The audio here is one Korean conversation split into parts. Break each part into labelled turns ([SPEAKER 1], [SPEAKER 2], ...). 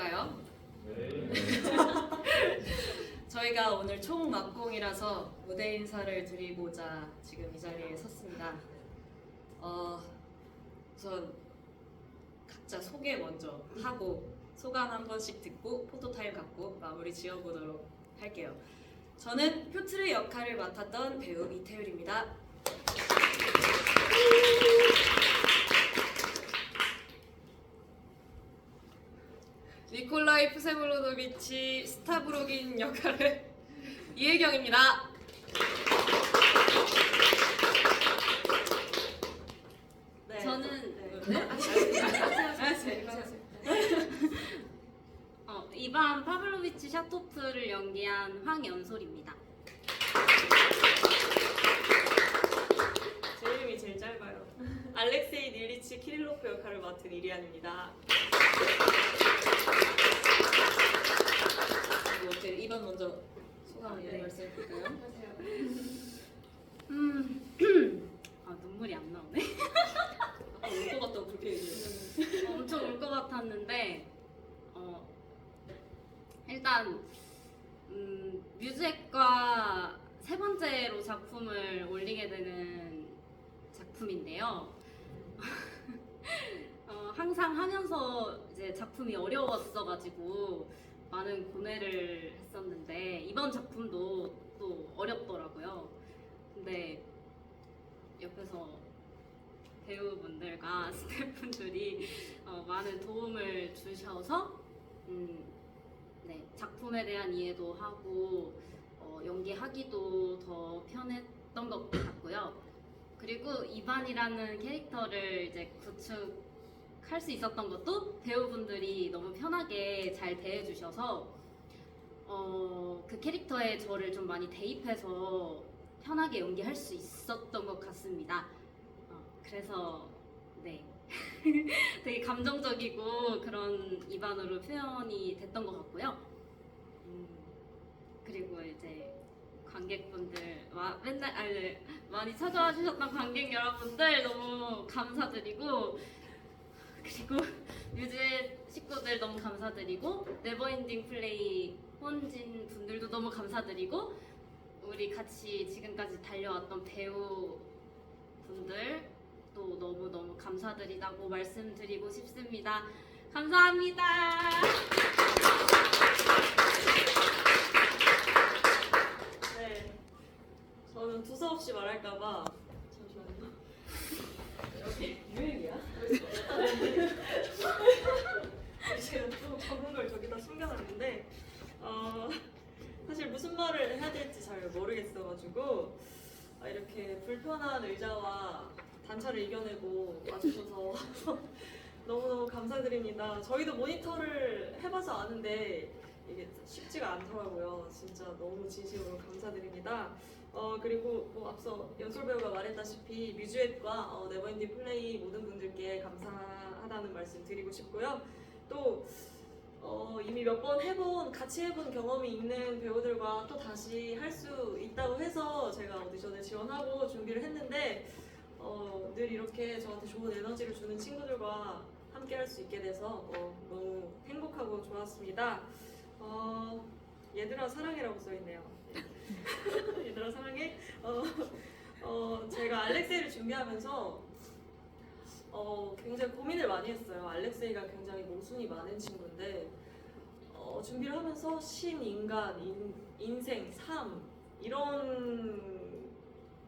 [SPEAKER 1] 될까요?
[SPEAKER 2] 네.
[SPEAKER 1] 저희가 오늘 총막공이라서 무대 인사를 드리고자 지금 이 자리에 섰습니다. 어, 우선 각자 소개 먼저 하고 소감 한 번씩 듣고 포토타임 갖고 마무리 지어보도록 할게요. 저는 표트의 역할을 맡았던 배우 이태율입니다. 니콜라이 푸세블로도비치 스타브로긴 역할을 이혜경입니다. 네.
[SPEAKER 3] 저는
[SPEAKER 1] 네.
[SPEAKER 3] 네?
[SPEAKER 1] 알았어요. 어,
[SPEAKER 3] 이반 파블로비치 샤토프를 연기한 황연솔입니다.
[SPEAKER 4] 제 이름이 제일 짧아요. 알렉세이 닐리치 키릴로프 역할을 맡은 이리안입니다.
[SPEAKER 1] 그리고 어때? 이번 먼저 소감
[SPEAKER 3] 아,
[SPEAKER 1] 네.
[SPEAKER 3] 네.
[SPEAKER 1] 말씀해 볼까요?
[SPEAKER 3] 음, 아 눈물이 안 나오네.
[SPEAKER 1] 아까 울것 같다고 그렇게 얘기했어요.
[SPEAKER 3] 엄청 울 것 같았는데 어, 일단 음, 뮤즈액과 세 번째로 작품을 올리게 되는 작품인데요. 어, 항상 하면서 이제 작품이 어려웠어가지고 많은 고뇌를 했었는데 이번 작품도 또 어렵더라고요. 근데 옆에서 배우분들과 스태프분들이 어, 많은 도움을 주셔서 음, 네, 작품에 대한 이해도 하고 어, 연기하기도 더 편했던 것 같고요. 그리고 이반이라는 캐릭터를 이제 구축 할 수 있었던 것도 배우분들이 너무 편하게 잘 대해주셔서 어, 그 캐릭터에 저를 좀 많이 대입해서 편하게 연기할 수 있었던 것 같습니다. 어, 그래서 네 되게 감정적이고 그런 입안으로 표현이 됐던 것 같고요. 음, 그리고 이제 관객분들 와, 맨날 아니, 많이 찾아와 주셨던 관객 여러분들 너무 감사드리고 그리고 뮤즈의 식구들 너무 감사드리고 네버엔딩 플레이 혼진 분들도 너무 감사드리고 우리 같이 지금까지 달려왔던 배우 분들 또 너무 너무 감사드리다고 말씀드리고 싶습니다. 감사합니다.
[SPEAKER 4] 네. 저는 두서없이 말할까봐 잠시만요. 제 말을 해야 될지 잘 모르겠어가지고 아, 이렇게 불편한 의자와 단차를 이겨내고 와주셔서 너무너무 감사드립니다. 저희도 모니터를 해봐서 아는데 이게 쉽지가 않더라고요. 진짜 너무 진심으로 감사드립니다. 어 그리고 뭐 앞서 연솔 배우가 말했다시피 뮤즈엣과 어, 네버엔딩 플레이 모든 분들께 감사하다는 말씀 드리고 싶고요. 또 어, 이미 몇 번 해본 같이 해본 경험이 있는 배우들과 또 다시 할 수 있다고 해서 제가 오디션을 지원하고 준비를 했는데 어, 늘 이렇게 저한테 좋은 에너지를 주는 친구들과 함께 할 수 있게 돼서 어, 너무 행복하고 좋았습니다. 어, 얘들아 사랑해라고 써있네요. 얘들아 사랑해. 어, 어, 제가 알렉세이를 준비하면서 어, 굉장히 고민을 많이 했어요. 알렉세이가 굉장히 모순이 많은 친구인데 어, 준비를 하면서 신, 인간, 인, 인생, 삶 이런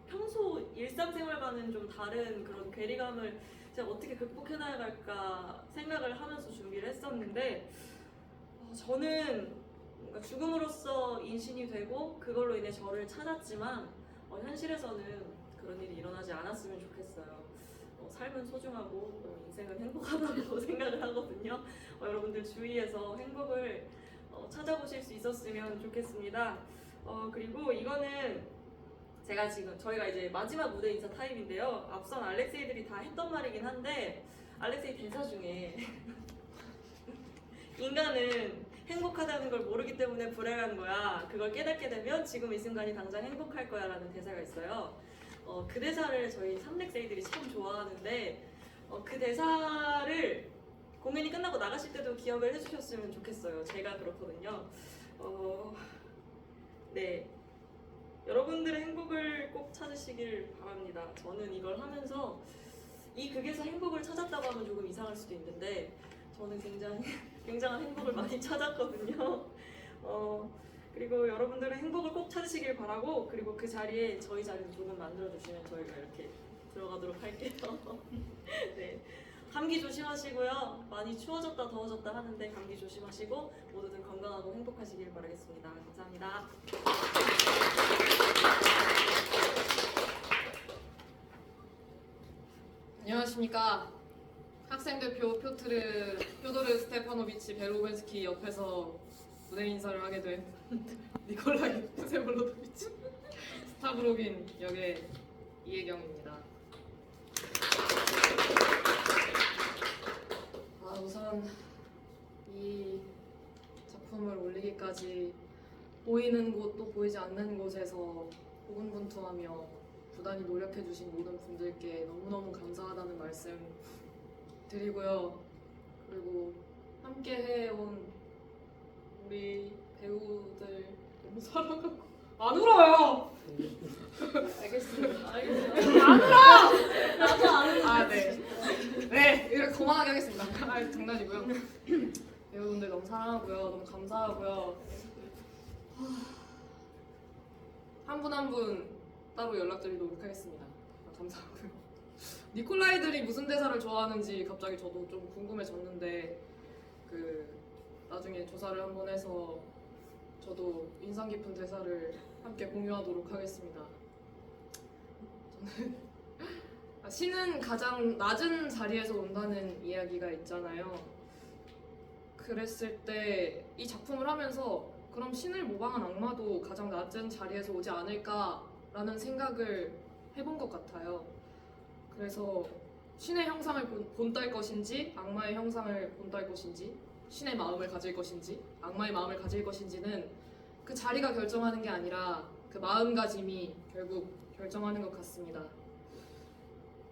[SPEAKER 4] 평소 일상생활과는 좀 다른 그런 괴리감을 제가 어떻게 극복해 나갈까 생각을 하면서 준비를 했었는데 어, 저는 뭔가 죽음으로써 인신이 되고 그걸로 인해 저를 찾았지만 어, 현실에서는 그런 일이 일어나지 않았으면 좋겠어요. 어, 삶은 소중하고 어, 인생은 행복하다고 생각을 하거든요. 어, 여러분들 주위에서 행복을 어, 찾아보실 수 있었으면 좋겠습니다. 어, 그리고 이거는 제가 지금 저희가 이제 마지막 무대 인사 타임인데요. 앞선 알렉세이들이 다 했던 말이긴 한데 알렉세이 대사 중에 인간은 행복하다는 걸 모르기 때문에 불행한 거야. 그걸 깨닫게 되면 지금 이 순간이 당장 행복할 거야 라는 대사가 있어요. 어, 그 대사를 저희 삼렉세이들이 참 좋아하는데 어, 그 대사를 공연이 끝나고 나가실 때도 기억을 해주셨으면 좋겠어요. 제가 그렇거든요. 어, 네. 여러분들의 행복을 꼭 찾으시길 바랍니다. 저는 이걸 하면서 이 극에서 행복을 찾았다고 하면 조금 이상할 수도 있는데 저는 굉장히 굉장한 행복을 많이 찾았거든요. 어, 그리고 여러분들의 행복을 꼭 찾으시길 바라고 그리고 그 자리에 저희 자리도 조금 만들어 주시면 저희가 이렇게 들어가도록 할게요. 네. 감기 조심하시고요. 많이 추워졌다 더워졌다 하는데 감기 조심하시고 모두들 건강하고 행복하시길 바라겠습니다. 감사합니다.
[SPEAKER 2] 안녕하십니까. 학생대표 표트르 표도르 스테파노비치 베로벤스키 옆에서 무대 인사를 하게 된 니콜라이 푸세블로도비치 스타브로긴 역의 이혜경입니다. 아, 우선 이 작품을 올리기까지 보이는 곳 또 보이지 않는 곳에서 고군분투하며 부단히 노력해주신 모든 분들께 너무너무 감사하다는 말씀 드리고요. 그리고 함께 해온 우리 배우들 너무 사랑하고 안 울어요. 알겠습니다.
[SPEAKER 4] 알겠습니다.
[SPEAKER 2] 안 울어.
[SPEAKER 4] 나도 아는
[SPEAKER 2] 아 네. 네 이렇게 거만하게 하겠습니다. 아 장난이고요. 배우분들 너무 사랑하고요. 너무 감사하고요. 한 분 한 분 따로 연락드리도록 하겠습니다. 아, 감사하고요. 니콜라이들이 무슨 대사를 좋아하는지 갑자기 저도 좀 궁금해졌는데 그 나중에 조사를 한번 해서 저도 인상 깊은 대사를 함께 공유하도록 하겠습니다. 저는 아, 신은 가장 낮은 자리에서 온다는 이야기가 있잖아요. 그랬을 때 이 작품을 하면서 그럼 신을 모방한 악마도 가장 낮은 자리에서 오지 않을까라는 생각을 해본 것 같아요. 그래서 신의 형상을 본- 본딸 것인지 악마의 형상을 본딸 것인지 신의 마음을 가질 것인지 악마의 마음을 가질 것인지는 그 자리가 결정하는 게 아니라 그 마음가짐이 결국 결정하는 것 같습니다.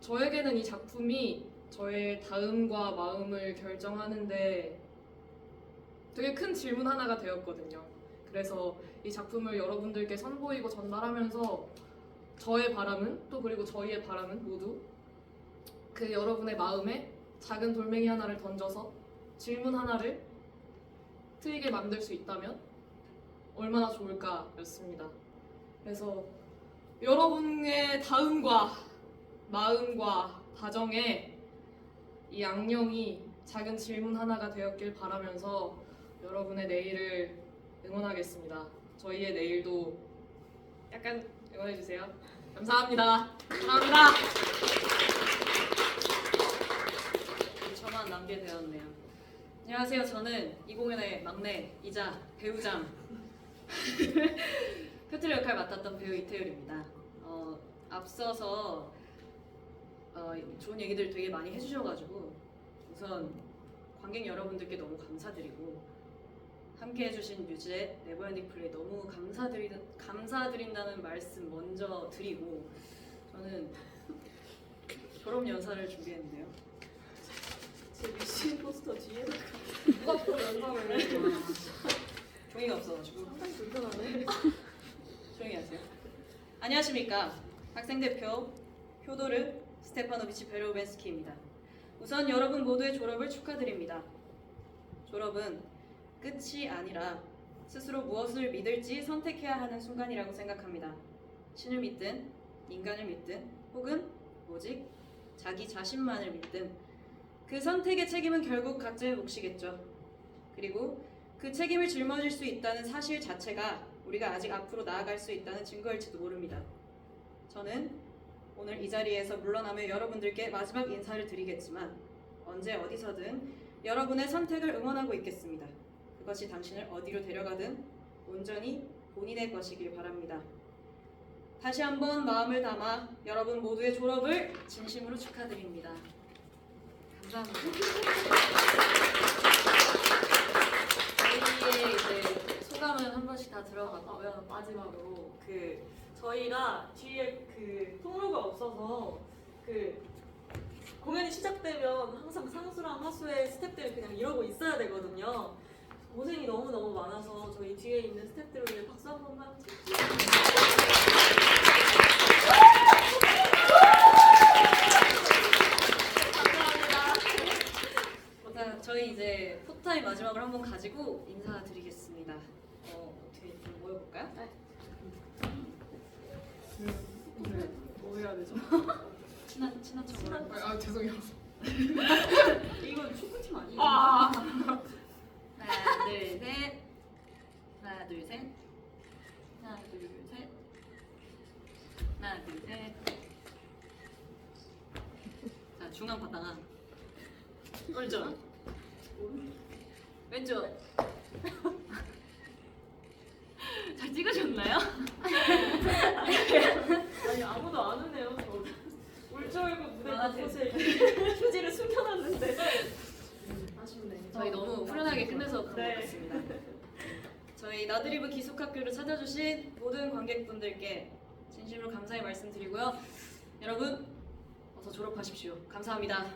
[SPEAKER 2] 저에게는 이 작품이 저의 다음과 마음을 결정하는데 되게 큰 질문 하나가 되었거든요. 그래서 이 작품을 여러분들께 선보이고 전달하면서 저의 바람은 또 그리고 저희의 바람은 모두 그 여러분의 마음에 작은 돌멩이 하나를 던져서 질문 하나를 트이게 만들 수 있다면 얼마나 좋을까였습니다. 그래서 여러분의 다음과 마음과 다정에 이 악령이 작은 질문 하나가 되었길 바라면서 여러분의 내일을 응원하겠습니다. 저희의 내일도 약간 응원해 주세요. 감사합니다. 감사합니다.
[SPEAKER 1] 저만 남게 되었네요. 안녕하세요. 저는 이 공연의 막내이자 배우장 표트를 역할 맡았던 배우 이태율입니다. 어, 앞서서 어, 좋은 얘기들 되게 많이 해주셔가지고 우선 관객 여러분들께 너무 감사드리고 함께 해주신 뮤즈의 네버엔딩 플레이 너무 감사드리, 감사드린다는 말씀 먼저 드리고 저는 졸업 연사를 준비했는데요.
[SPEAKER 4] 제 미신 포스터 뒤에서
[SPEAKER 2] 누가 또 연상을 해?
[SPEAKER 1] 종이가 없어가지고
[SPEAKER 4] 상당히 불편하네.
[SPEAKER 1] 조용히 하세요. 안녕하십니까. 학생 대표 효도르 스테파노비치 베로벤스키입니다. 우선 여러분 모두의 졸업을 축하드립니다. 졸업은 끝이 아니라 스스로 무엇을 믿을지 선택해야 하는 순간이라고 생각합니다. 신을 믿든 인간을 믿든 혹은 오직 자기 자신만을 믿든 그 선택의 책임은 결국 각자의 몫이겠죠. 그리고 그 책임을 짊어질 수 있다는 사실 자체가 우리가 아직 앞으로 나아갈 수 있다는 증거일지도 모릅니다. 저는 오늘 이 자리에서 물러나며 여러분들께 마지막 인사를 드리겠지만 언제 어디서든 여러분의 선택을 응원하고 있겠습니다. 그것이 당신을 어디로 데려가든 온전히 본인의 것이길 바랍니다. 다시 한번 마음을 담아 여러분 모두의 졸업을 진심으로 축하드립니다. 감사합니다.
[SPEAKER 4] 저희의 이제 소감은 한 번씩 다 들어갔고요. 마지막으로 그 저희가 뒤에 그 통로가 없어서 그 공연이 시작되면 항상 상수랑 하수의 스태프들이 그냥 이러고 있어야 되거든요. 고생이 너무너무 많아서 저희 뒤에 있는 위해 박수 한 번만 감사합니다.
[SPEAKER 1] 자, 저희 이제 포타임 마지막으로 한번 가지고 인사드리겠습니다. 어, 어떻게 좀 모여볼까요?
[SPEAKER 2] 뭐 해야 되죠?
[SPEAKER 1] 친한 친한.
[SPEAKER 4] 친한
[SPEAKER 2] 아, 아 죄송해요.
[SPEAKER 4] 이건 축구팀 아니에요?
[SPEAKER 2] 아,
[SPEAKER 1] 하나, 둘, 셋. 하나, 둘, 셋. 하나, 둘, 셋. 하나, 둘, 셋. 자, 중앙 바탕아. 오른쪽. 왼쪽. 잘 찍으셨나요?
[SPEAKER 4] 아니 아무도 안 오네요. 저 울적이고 무대
[SPEAKER 1] 아,
[SPEAKER 4] 곳곳에 이렇게 휴지를 숨겨놨는데 아쉽네.
[SPEAKER 1] 저희 너무 후련하게 끝내서 그런
[SPEAKER 4] 네.
[SPEAKER 1] 것 같습니다. 저희 나드리브 기숙학교를 찾아주신 모든 관객분들께 진심으로 감사의 말씀드리고요. 여러분 어서 졸업하십시오. 감사합니다.